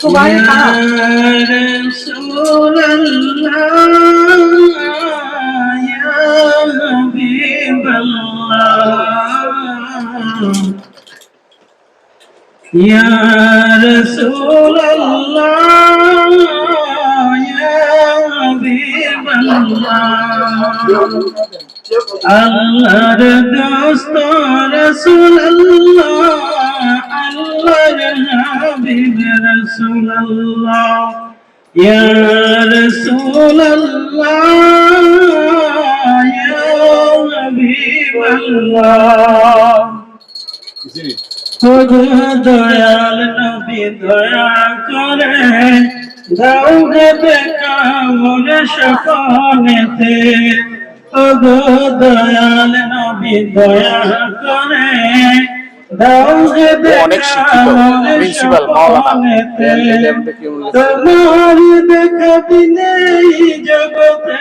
তোমার يا رسول الله يا حبيب الله আল্লাহর দোস্ত রাসূলুল্লাহ আল্লাহর হাবিব রাসূলুল্লাহ ইয়া রাসূলুল্লাহ ইয়া হাবিবাল্লাহ খোদ দয়াল নবী দয়া করে দাও গে দেখা মোরে সকলেতে ওগো দয়াল নবী দয়া করে অনেক শিক্ষিত মোরে প্রিন্সিপাল মাওলানা তোমার দেখা জগতে।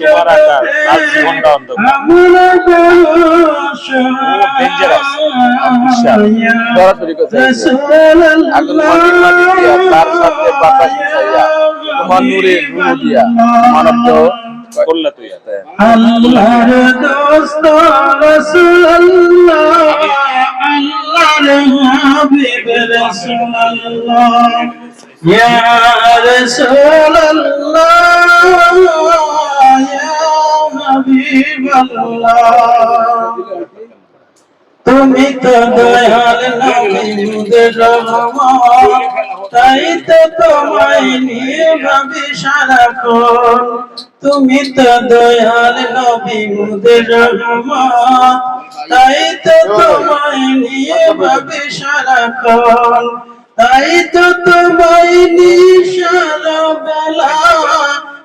তোমার আকার, তার জীবনটা অন্ধকার। তার সাথে বাতাস মিশাইয়া, তোমার নূরে দিয়া, মানব দেহ করলে তুই আল্লাহর দোস্ত রাসূলুল্লাহ আল্লাহর হাবিব রাসূলুল্লাহ ইয়া রাসূলুল্লাহ ইয়া হাবিবাল্লাহ। তুমি তো দয়াল নবী মুদের রহমান? তাই তো তোমায় নিয়ে ভাবি সারাক্ষণ। তুমি তো দয়াল নবী মুদের রহমান। তাই তো তোমায় নিয়ে ভাবি সারাক্ষণ। তাই তো তোমায় নিয়ে সারা বেলা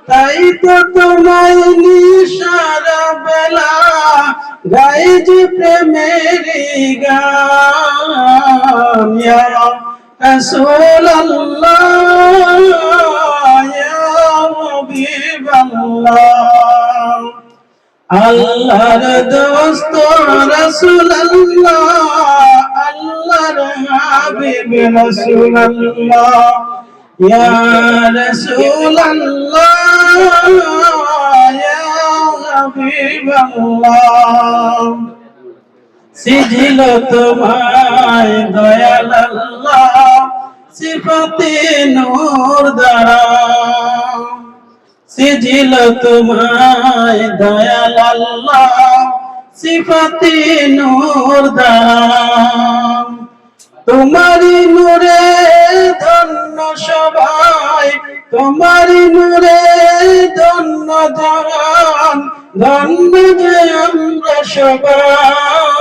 তাই তো তোমায় নিয়ে সারা বেলা গাই যে প্রেমের গান। হাবিবাল্লাহ। আল্লাহর দোস্ত, রাসূলুল্লাহ, আল্লাহর হাবিব, রাসূলুল্লাহ। ইয়া সিজিল তোমায় দয়াল আল্লাহ সিফাতে নূর দ্বারা সিজিল তোমায় দয়াল আল্লাহ সিফাতে নূর দাম তোমারি নূরে ধন্য সবাই তোমারি নূরে ধন্য জান ধন্য যে আমরা সবাই।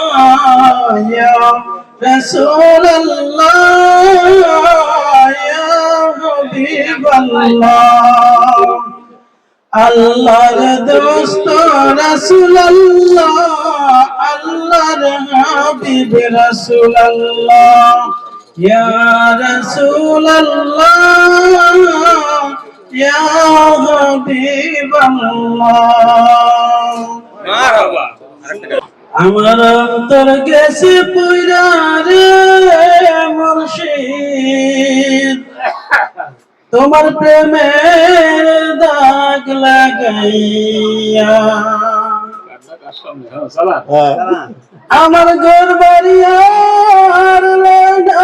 আল্লাহর দোস্ত রাসূলুল্লাহ, আল্লাহর হাবিব রাসূলুল্লাহ। ইয়া আমার অন্তর গেছে পুইরা রে মুর্শিদ। তোমার প্রেমের দাগ লাগাইয়া। আমার ঘর বাড়ি আর মনে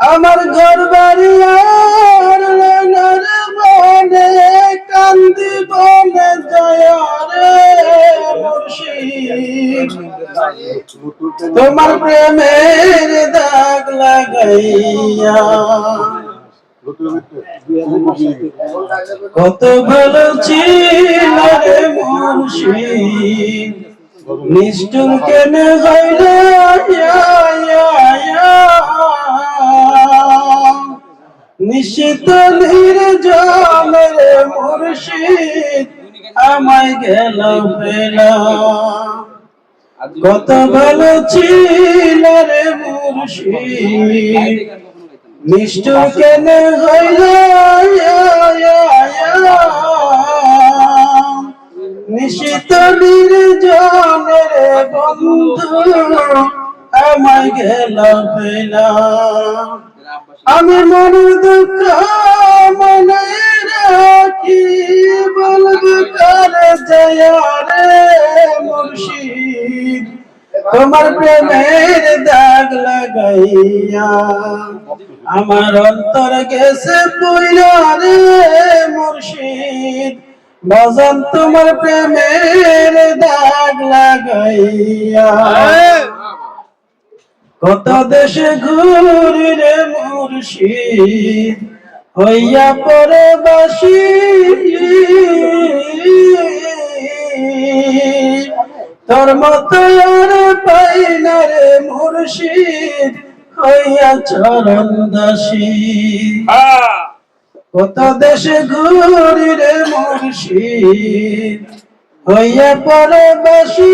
আমার ঘর বাড়ি আর মনে, কান্দি জয়া তোমার প্রেমের দাগ লাগাইয়া কত ভালো ছিল রে মুর্শিদ। নিষ্ঠুর কেন হইল। নিশ্চিত নির্জন রে মুর্শিদ আমায় গেল পেলা। কত ভালো ছিল রে মুর্শিদ। নিষ্ঠুর কেন হইল, নিশ্চিত নিশিত নির্জনের বন্ধু, আমায় গেল পেলা। আমি মন দুঃখ মনে রাখি বলব কার জয়ারে মুর্শিদ? তোমার প্রেমের দাগ লাগাইয়া আমার অন্তর গেছে পুইরা রে মুর্শিদ। বাজান তোমার প্রেমের দাগ লাগাইয়া। কত দেশে ঘুরি রে মুর্শিদ হইয়া পরে বাসি। তোর মতো আর পাই না রে মুর্শিদ হইয়া চরণ দাসী। কত দেশে ঘুরি রে মুর্শিদ হইয়া পরে বাসি।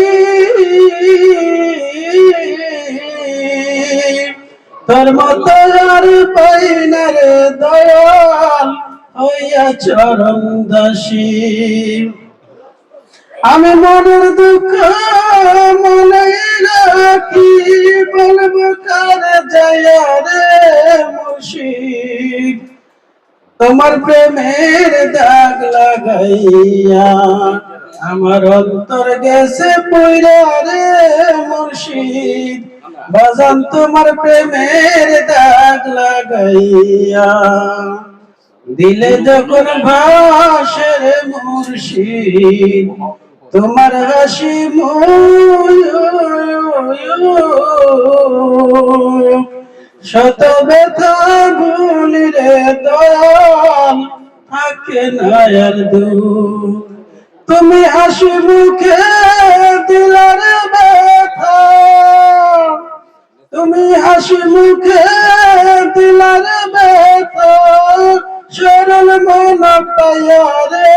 তোর মত আর পাই না রে দয়াল হইয়া চরণ দাসী। আমি মনের দুঃখ মনে রাখি, বলব কার জয় রে মুর্শিদ? তোমার প্রেমের দাগ লাগাইয়া আমার অন্তর গেছে পইরা রে মুর্শিদ। বাজান তোমার প্রেমের দাগ লাগাইয়া। দিলে যখন ভাসের মুর্শিদ, তোমার হাসি শত ব্যথা রে দয়াল, থাকে নায়ার দূর তুমি হাসি মুখে দিলার ব্যথা। তুমি হাসি মুখে দিলার ব্যথা সরল মন পাইয়া রে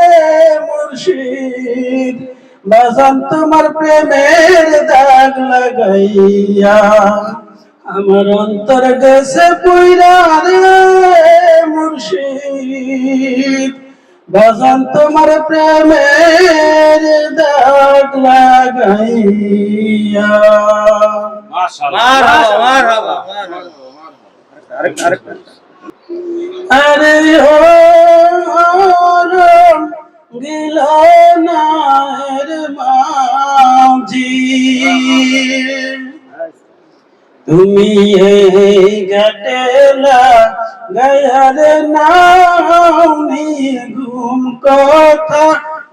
মুর্শিদ। বাজান তোমার প্রেমের দাগ লাগাইয়া, আমার অন্তর গেছে পুইরা রে মুর্শিদ। বাজান তোমার প্রেমের দাগ লাগাইয়া। আরে গিলানার মাঝি। তুমি গাটেলা গায়ার নামি ঘুম কথা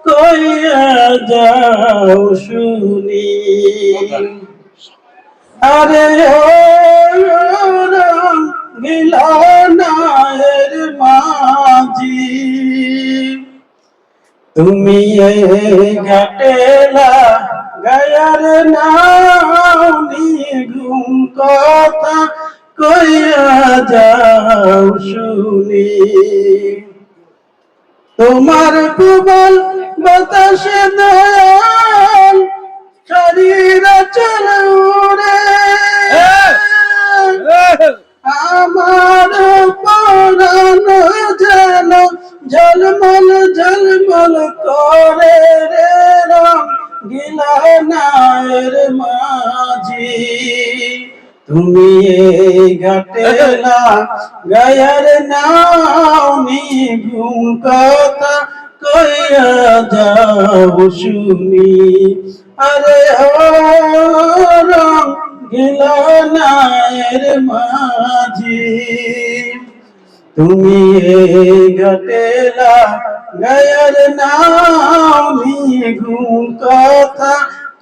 কইয়া যাও শুনি। আরে তুমি ঘাটেলা গায়ার নামি ঘুম কথা কইয়া যাও শুনি। তোমার কুবল বাতাসে দয়াল, শরীর চল উড়ে আমার পরাণ যেন ঝলমল ঝলমল করে রে রং গিলানায়ের মাঝি। তুমি ঘাটেলা গায়ার নামি ঘুম কথা কইয়া যাও শুনি। আরে ও গিলানায়ের মাঝি। তুমি ঘটেলা গায়ার নামি ঘুম কথা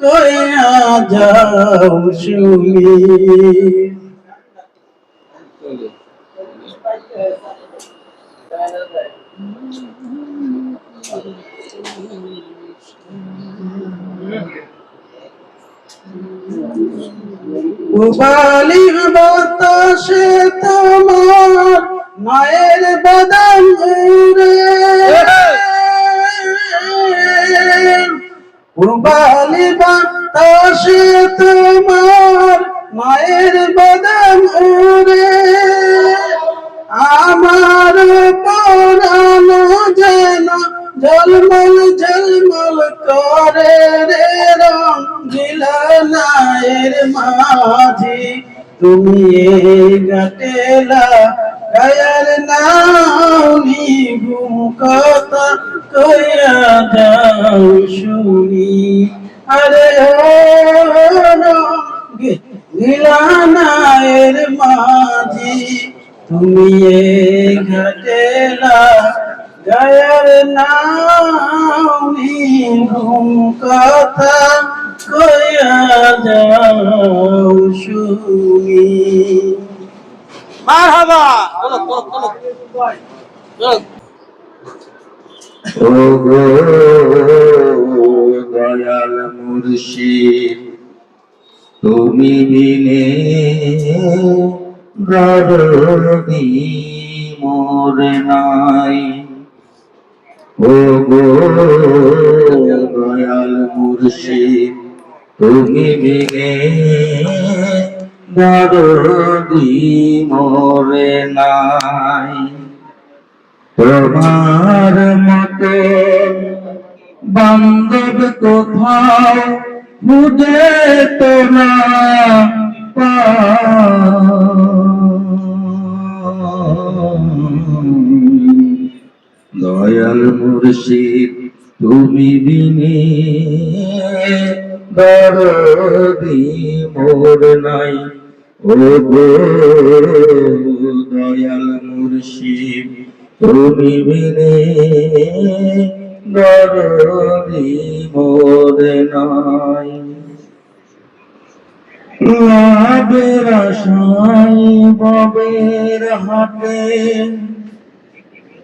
কইয়া যাও শুনি। উবালি বাতাসে তোমার মায়ের বাদাম উড়ে পুবালি বাতাসে তোমার মায়ের বদন উড়ে আমার যেন ঝলমল ঝলমল করে রে রং নায়ের মাঝি। তুমি গটেলা গায়ের নাউনি ঘুম কথা কয়া যাও শুনি। আরে ও নীলানায়ের মাঝি, তুমি ঘটেলা গায়ের নাউনি ঘুম কথা কয়া যাও শুনি। মারহাবা। ওগো দয়াল মুর্শিদ তুমি বিনে দরদি মোর নাই। ওগো দয়াল মুর্শিদ, তুমি বিনে দরদি মোরে নাই তোমার মতো বান্ধব কোথাও খুঁজে না পাই। দয়াল মুর্শিদ, তুমি বিনে দরদি মোর নাই। ও গো দয়াল মুর্শিদ, তুমি বিনে দরদি মোর নাই। লাভের আশায় ববের হাটে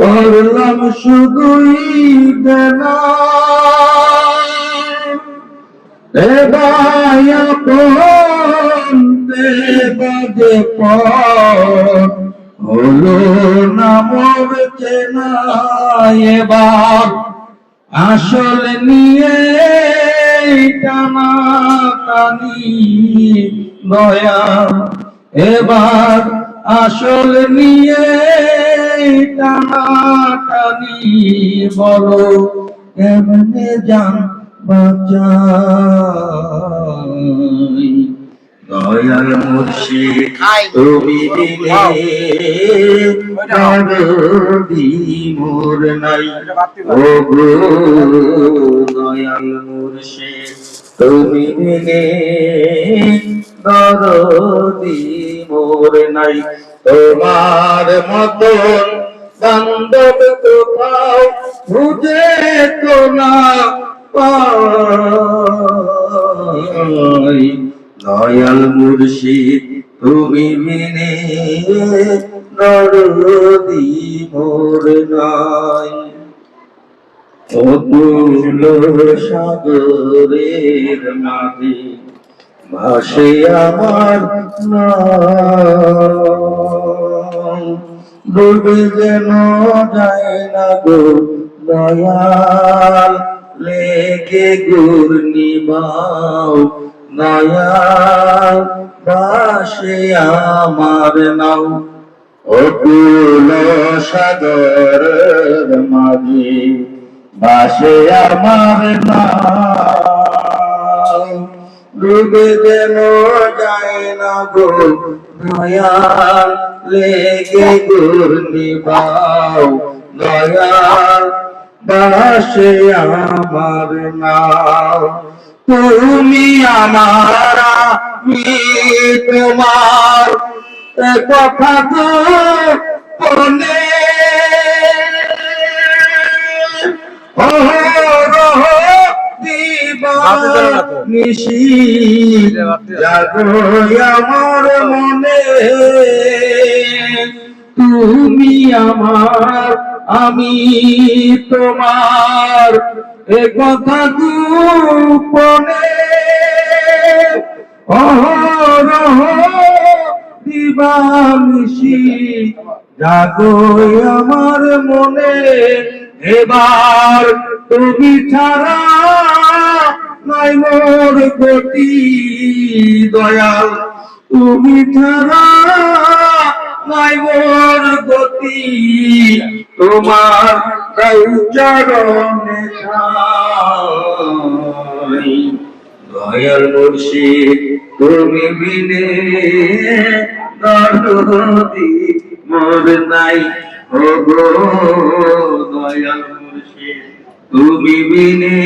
করলাম শুধুই পর হলো নামর চেনা এবার আসল নিয়ে টানা টানি দয়া এবার আসল নিয়ে টানা টানি বলো এমনি যান বাঁচাই? দয়াল তুমি দিলে নাই ও গো দয়াল তুমি দিলে নাই তোমার মতন বান্ধব কোথাও খুঁজে তো না পাই দয়াল মুর্শিদ, তুমি মেনে দরদি মোর নাই অতুল সাগরের মাঝে ভাসে আমার ডুবে যেন যায় না গো দয়াল, লেগে ঘূর্ণি বাও দয়াল ভাসে আমার নাও। অকুল সাগরের মাঝে ভাসে আমার নাও। ডুবে যেন যায় না গো দয়াল, লেগে ঘূর্ণি বাও দয়াল বাসে আমার নাও। তুমি আমার আমি তোমার কথা তো দিবা নিশি জাগো আমার মনে। তুমি আমার, আমি তোমার। এ কথা গোপনে অহরহ দিবানিশি জাগো আমার মনে, এবার তুমি ছাড়া নাই মোর গতি দয়াল। তুমি ছাড়া নাই মোর গতি, তোমার চরণে দয়াল মুর্শিদ তুমি বিনে দরদি মোর নাই। ও গো দয়াল মুর্শিদ তুমি বিনে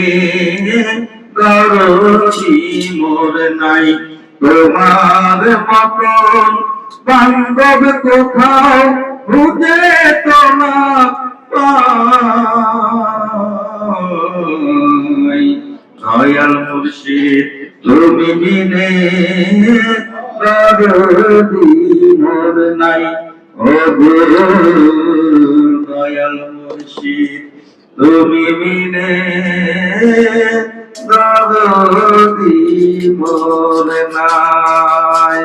দরদি মোর নাই। তোমার মতন বান্ধব কোথাও খুঁজে তোলা দয়াল মুর্শিদ, তুমি দরদি মোর নাই। ও দয়াল মুর্শিদ, তুমি বিনে দরদি মোর নাই।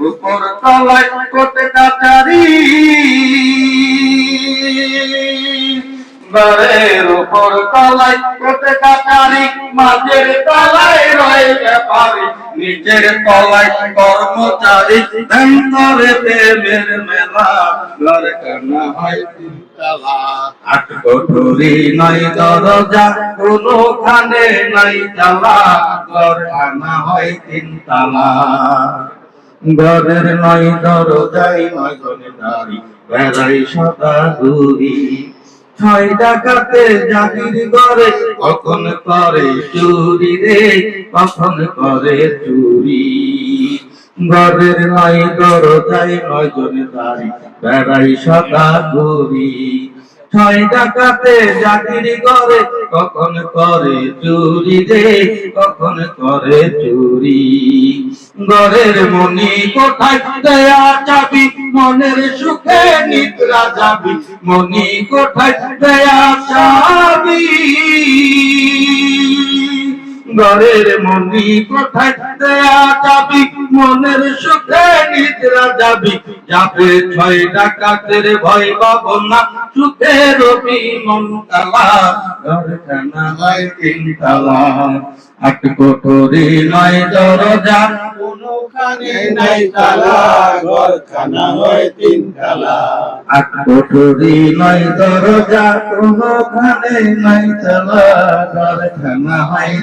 উপর তলায় করতে কাটারি। ঘরের উপর তলায় করতে কাটারি মাঝের তলায় রয় ব্যাপারি, নিচের তলায় কর্মচারী ধরে প্রেমের মেলা, ঘর কানা হয় নাই কোনখানে নাই তালা ঘর আনা হয় তিন তালা ঘরের নয় দরজাই নয় দাঁড়ি বেড়াই সদা ঘুরি ছয় ডাকাতে জাতির ঘরে, কখন করে চুরি রে, কখন করে চুরি। ঘরের নয় দরজাই নয় জনে দাঁড়ি বেড়াই সদা ঘুরি ছয় ডাকাতে জাতির ঘরে কখন করে চুরি রে, কখন করে চুরি? ঘরের মনি কোথায়? দেয়া যাবি মনের সুখে নিদ্রা যাবি। মনি কোথায়? দেয়া যাবি ঘরের মনি কোথায়? দেয়া যাবি মনের সুখে নিদ্রা যাবি। যাবে ছয় ডাকাতের ভয় পাবো না। সুখে মন তালা ঘরখানা আট কোঠরি নয় দরজা, কোনখানে নাই তালা ঘরখানা হয় তিন আট নয় দরজা, কোনখানে নাই তালা ঘরখানা হয়